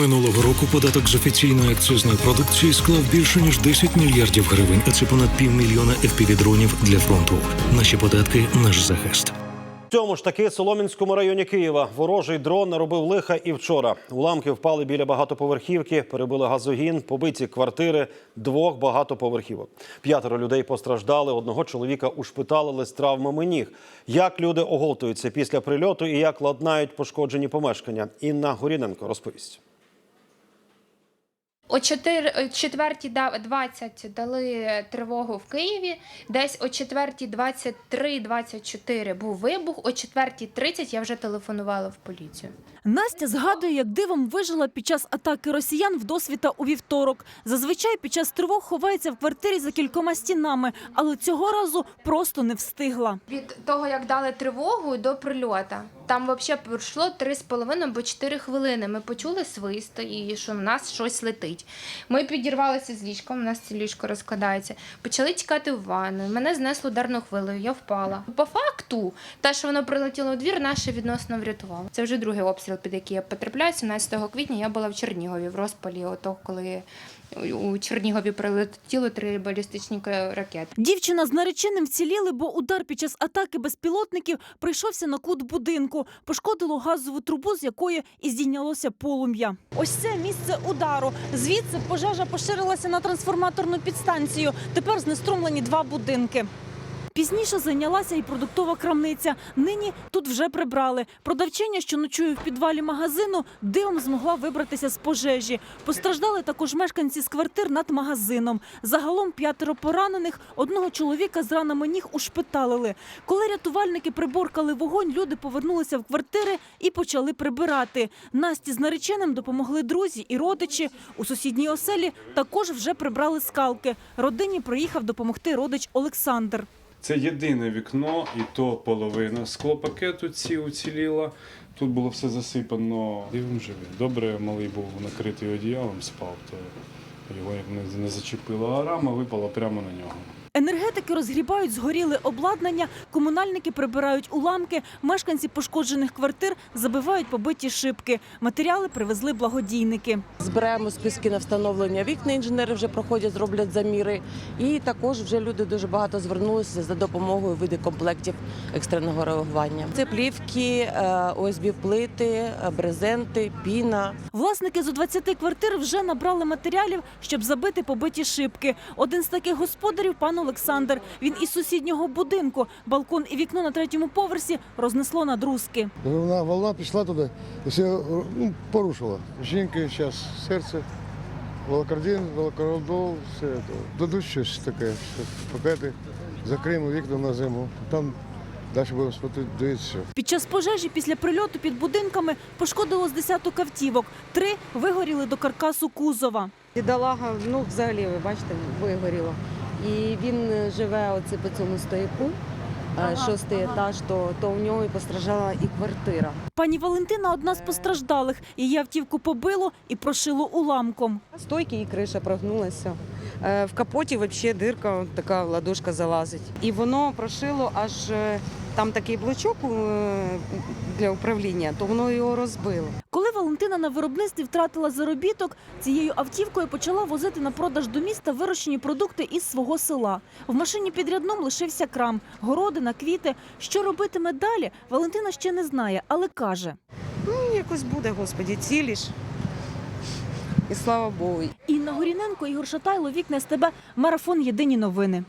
Минулого року податок з офіційної акцизної продукції склав більше ніж 10 мільярдів гривень, а це понад півмільйона FPV-дронів для фронту. Наші податки наш захист. Цьому ж таки Солом'янському районі Києва ворожий дрон наробив лиха і вчора. Уламки впали біля багатоповерхівки, перебили газогін, побиті квартири двох багатоповерхівок. П'ятеро людей постраждали. Одного чоловіка ушпиталили з травмами ніг. Як люди оголтуються після прильоту і як ладнають пошкоджені помешкання? Інна Горіненко розповість. О 4, о 4.20 дали тривогу в Києві. Десь о 4.23-24 був вибух. О 4.30 я вже телефонувала в поліцію. Настя згадує, як дивом вижила під час атаки росіян в досвіта у вівторок. Зазвичай під час тривог ховається в квартирі за кількома стінами, але цього разу просто не встигла. Від того, як дали тривогу до прильота, там взагалі пройшло 3,5 або 4 хвилини. Ми почули свист і що в нас щось летить. Ми підірвалися з ліжком, у нас це ліжко розкладається. Почали тікати в ванну. Мене знесло ударною хвилею, я впала. По факту, те, що воно прилетіло у двір, наше відносно врятувало. Це вже другий обстріл, під який я потрапляю. 17 квітня я була в Чернігові в розпалі, ото коли у Чернігові прилетіло три балістичні ракети. Дівчина з нареченим вціліли, бо удар під час атаки безпілотників прийшовся на кут будинку, пошкодило газову трубу, з якої і здійнялося полум'я. Ось це місце удару. Звідси пожежа поширилася на трансформаторну підстанцію. Тепер знеструмлені два будинки. Пізніше зайнялася і продуктова крамниця. Нині тут вже прибрали. Продавчиня, що ночує в підвалі магазину, дивом змогла вибратися з пожежі. Постраждали також мешканці з квартир над магазином. Загалом п'ятеро поранених, одного чоловіка з ранами ніг ушпиталили. Коли рятувальники приборкали вогонь, люди повернулися в квартири і почали прибирати. Насті з нареченим допомогли друзі і родичі. У сусідній оселі також вже прибрали скалки. Родині приїхав допомогти родич Олександр. Це єдине вікно, і то половина склопакету ці уціліла. Тут було все засипано дивом живий. Добре, малий був накритий одіялом, спав, то його як не, зачепила а рама випала прямо на нього. Енергетики розгрібають згоріле обладнання, комунальники прибирають уламки, мешканці пошкоджених квартир забивають побиті шибки. Матеріали привезли благодійники. Збираємо списки на встановлення вікна. Інженери вже проходять, зроблять заміри. І також вже люди дуже багато звернулися за допомогою види комплектів екстреного реагування. Це плівки, ОСБ плити, брезенти, піна. Власники зо 20 квартир вже набрали матеріалів, щоб забити побиті шибки. Один з таких господарів пан Олександр. Він із сусіднього будинку. Балкон і вікно на третьому поверсі рознесло на друзки. Вона волна пішла туди і все ну, порушила. Жінки зараз серце, волокардин, волокородол, все це. Дадуть щось таке, пакети, закриємо вікна на зиму. Там далі будемо смотрети, дивитися. Під час пожежі після прильоту під будинками пошкодило з десяток автівок. Три вигоріли до каркасу кузова. Бідолага, ну взагалі, ви бачите, вигоріло. І він живе оце по цьому стояку, е, шостий етаж, то, то у нього і постраждала і квартира. Пані Валентина одна з постраждалих. Її автівку побило і прошило уламком. Стойки і криша прогнулася. Е, В капоті взагалі дирка, така ладошка залазить. І воно прошило аж е, там такий блочок е, для управління, то воно його розбило. Коли Валентина на виробництві втратила заробіток, цією автівкою почала возити на продаж до міста вирощені продукти із свого села. В машині під рядном лишився крам, городина, квіти. Що робитиме далі, Валентина ще не знає, але каже. Ну, якось буде, господі, цілі ж. І слава Богу. Інна Горіненко, Ігор Шатайло, Вікне тебе Марафон Єдині новини.